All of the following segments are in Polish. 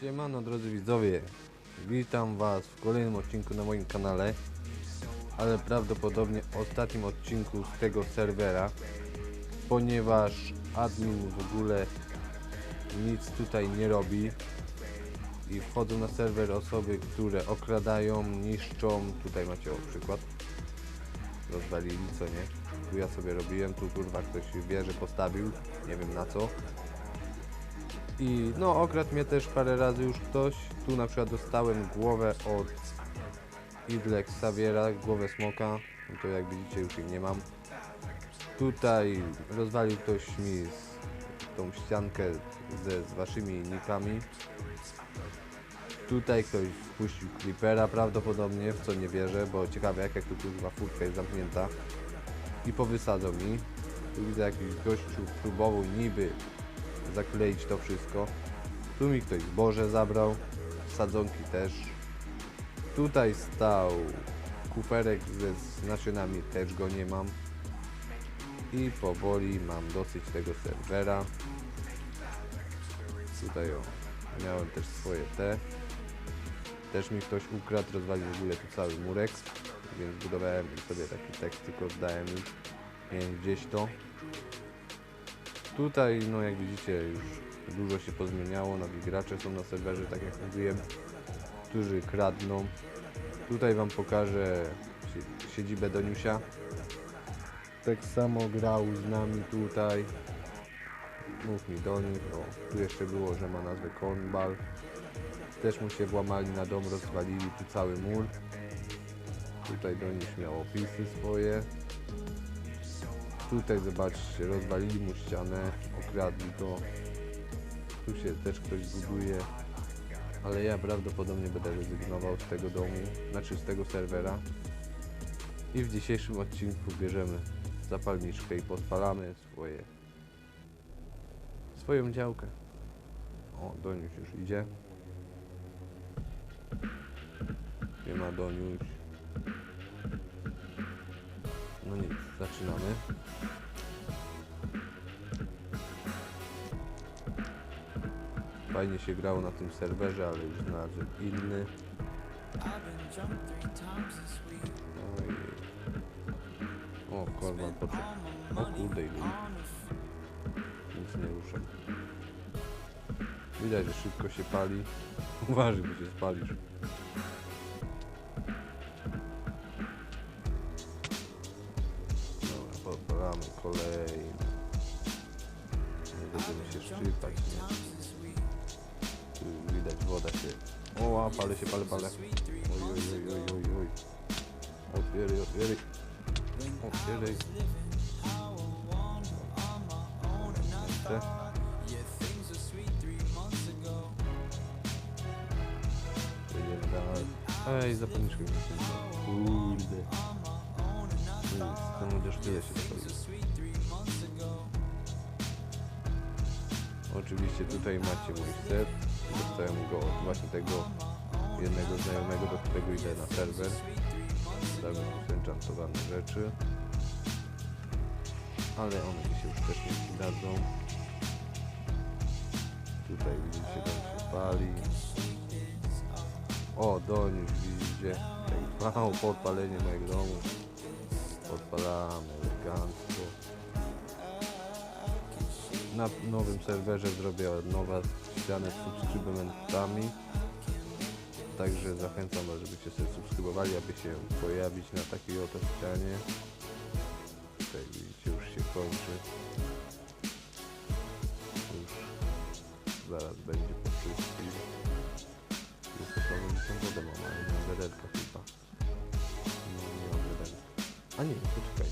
Siemano drodzy widzowie, witam was w kolejnym odcinku na moim kanale, ale prawdopodobnie ostatnim odcinku z tego serwera, ponieważ admin w ogóle nic tutaj nie robi i wchodzą na serwer osoby, które okradają, niszczą, tutaj macie o przykład, rozwalili co nie, tu ja sobie robiłem, tu kurwa ktoś wieżę postawił, nie wiem na co, i no okradł mnie też parę razy już ktoś. Tu na przykład dostałem głowę od Idlex Saviera, głowę smoka. To jak widzicie już jej nie mam. Tutaj rozwalił ktoś mi z, tą ściankę ze, z waszymi nikami. Tutaj ktoś wpuścił creepera prawdopodobnie, w co nie wierzę, bo ciekawe jak, jak tu kurwa furtka jest zamknięta. I powysadzał mi. Tu widzę jakiś gościu próbował niby zakleić to wszystko. Tu mi ktoś zboże zabrał, sadzonki też. Tutaj stał kuferek ze z nasionami, też go nie mam. I powoli mam dosyć tego serwera. Tutaj o, miałem też swoje te. Też mi ktoś ukradł, rozwalił w ogóle tu cały murek. Więc budowałem sobie taki tekst, tylko dałem mi. Miałem gdzieś to. Tutaj, no jak widzicie, już dużo się pozmieniało. Nowi gracze są na serwerze, tak jak mówiłem, którzy kradną. Tutaj Wam pokażę sie- siedzibę Doniusia. Tak samo grał z nami tutaj. Mów mi Doniuś. O, tu jeszcze było, że ma nazwę Kornball. Też mu się włamali na dom, rozwalili tu cały mur. Tutaj Doniuś miał opisy swoje. Tutaj zobaczcie, rozwalili mu ścianę, okradli to. Tu się też ktoś buduje. Ale ja prawdopodobnie będę rezygnował z tego domu, znaczy z tego serwera. I w dzisiejszym odcinku bierzemy zapalniczkę i podpalamy swoje swoją działkę. O, Doniuś już idzie. Nie ma Doniuś. No nic, zaczynamy. Fajnie się grało na tym serwerze, ale już znalazłem inny. Ojej. O, Korban poczekaj. O kurde, ile. Nic nie ruszam. Widać, że szybko się pali. Uważaj, bo się spalisz. Podpalamy kolejny. Będziemy się szczypać? Tu widać woda się... O, a, pale się, pale, pale. Oj, oj, oj, oj, oj, oj. Otwieraj, otwieraj. Otwieraj. Dalej. Ej, zapomnieliśmy mi się. Kurde. To chociaż tyle się zapaliło. Oczywiście tutaj macie mój set. Dostałem go od właśnie tego jednego znajomego, do którego idę na serwer. Damy tu enchantowane rzeczy. Ale one mi się już też nie przydadzą. Tutaj widzicie, tam się pali. O, Doniuś widzicie. Mało podpalenie mojego domu. Podpalamy elegancko. Na nowym serwerze zrobię nowa ścianę z subskrybementami. Także zachęcam Was, żebyście sobie subskrybowali, aby się pojawić na takiej oto ścianie. Tutaj widzicie, już się kończy. Już zaraz będzie po wszystkim. Jest to tą wodę mam, ale nie chyba. No, nie mam wiaderka. A nie, poczekajcie.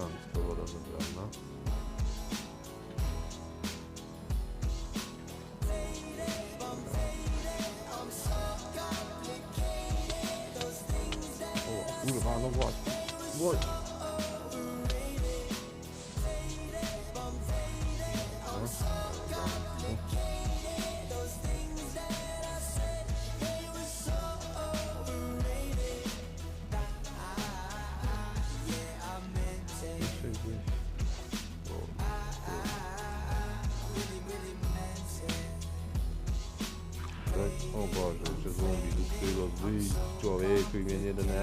Elegancko woda zebrana. O, kurwa, no właśnie. Właśnie.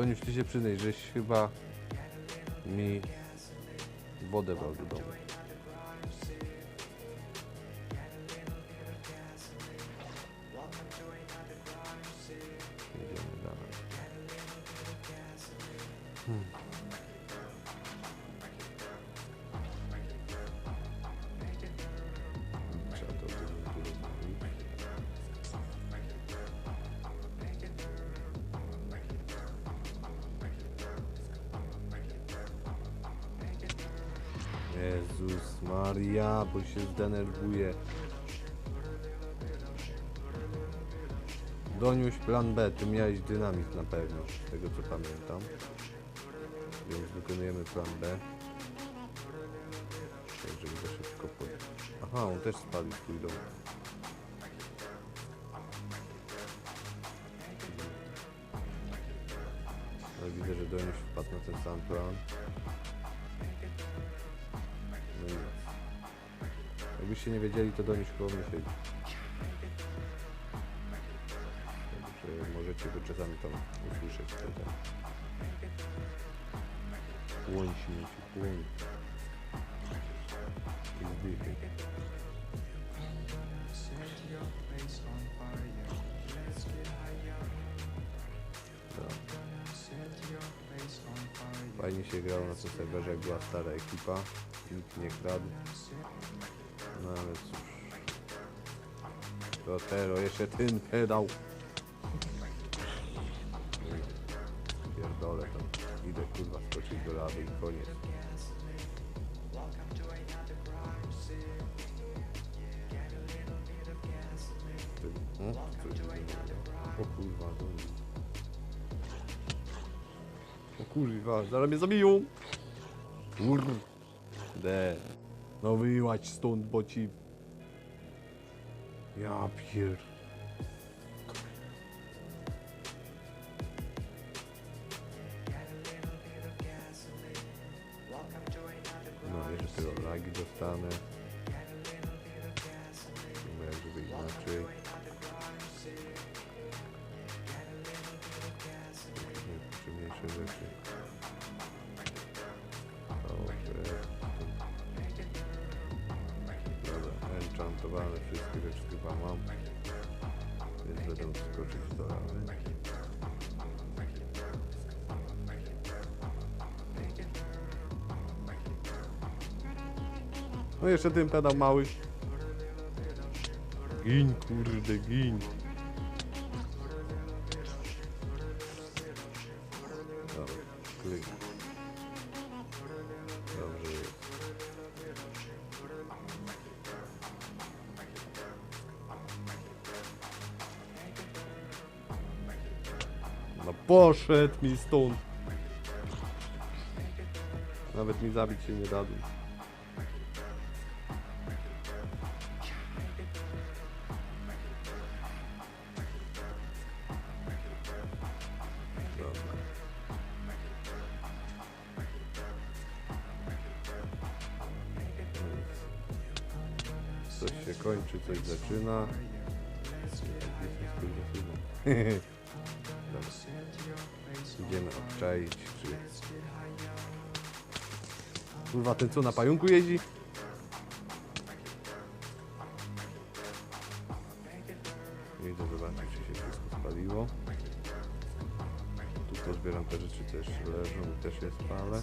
Doniuś, ty się przyznaj, żeś chyba mi wodę brał do domu. Jedziemy dalej. Hmm. Jezus Maria, bo się zdenerwuję. Doniuś, plan B, ty miałeś dynamit na pewno, z tego co pamiętam. Więc wykonujemy plan B. Tak, żeby za szybko po... Aha, on też spalił swój dom. Ale widzę, że Doniuś wpadł na ten sam plan. Jakbyście nie wiedzieli, to Doniuś koło mnie siedzi. Także możecie go czasami tam usłyszeć. To tak. Płoń śmieci, płoń. Fajnie się grało na tym serwerze, jak była stara ekipa. Nikt nie kradł. No ale cóż. To jeszcze ten pedał. Pierdolę tam. Idę kurwa skoczyć do lawy i koniec. Hmm? O kurwa, to... O kurwa, zaraz mnie zabiją! Kurde. No wyłaź stąd, bo ci... Ja pier... Skoczyć do. No jeszcze ten pedał mały. Gin, kurde, gin. Poszedł mi stąd. Nawet mi zabić się nie dadzą. Coś się kończy, coś zaczyna. Idziemy obczaić, czy... Kurwa, ten co na pająku jeździ? Idę zobaczyć, czy się wszystko spaliło. Tu pozbieram te rzeczy, jeszcze leżą też je spalę.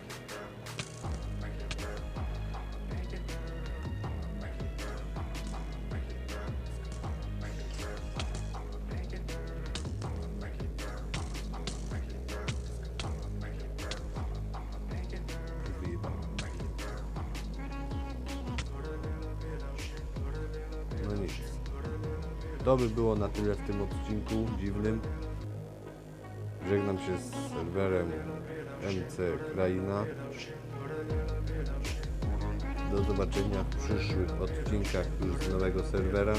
To by było na tyle w tym odcinku dziwnym. Żegnam się z serwerem MC Kraina. Do zobaczenia w przyszłych odcinkach już z nowego serwera.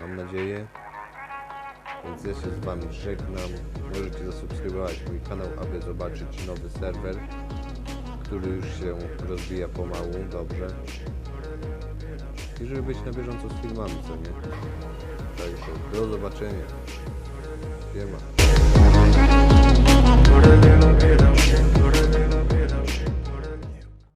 Mam nadzieję. Więc ja się z Wami żegnam. Możecie zasubskrybować mój kanał, aby zobaczyć nowy serwer, który już się rozwija pomału, dobrze. I żeby być na bieżąco z filmami, co nie? Także do zobaczenia. Siema.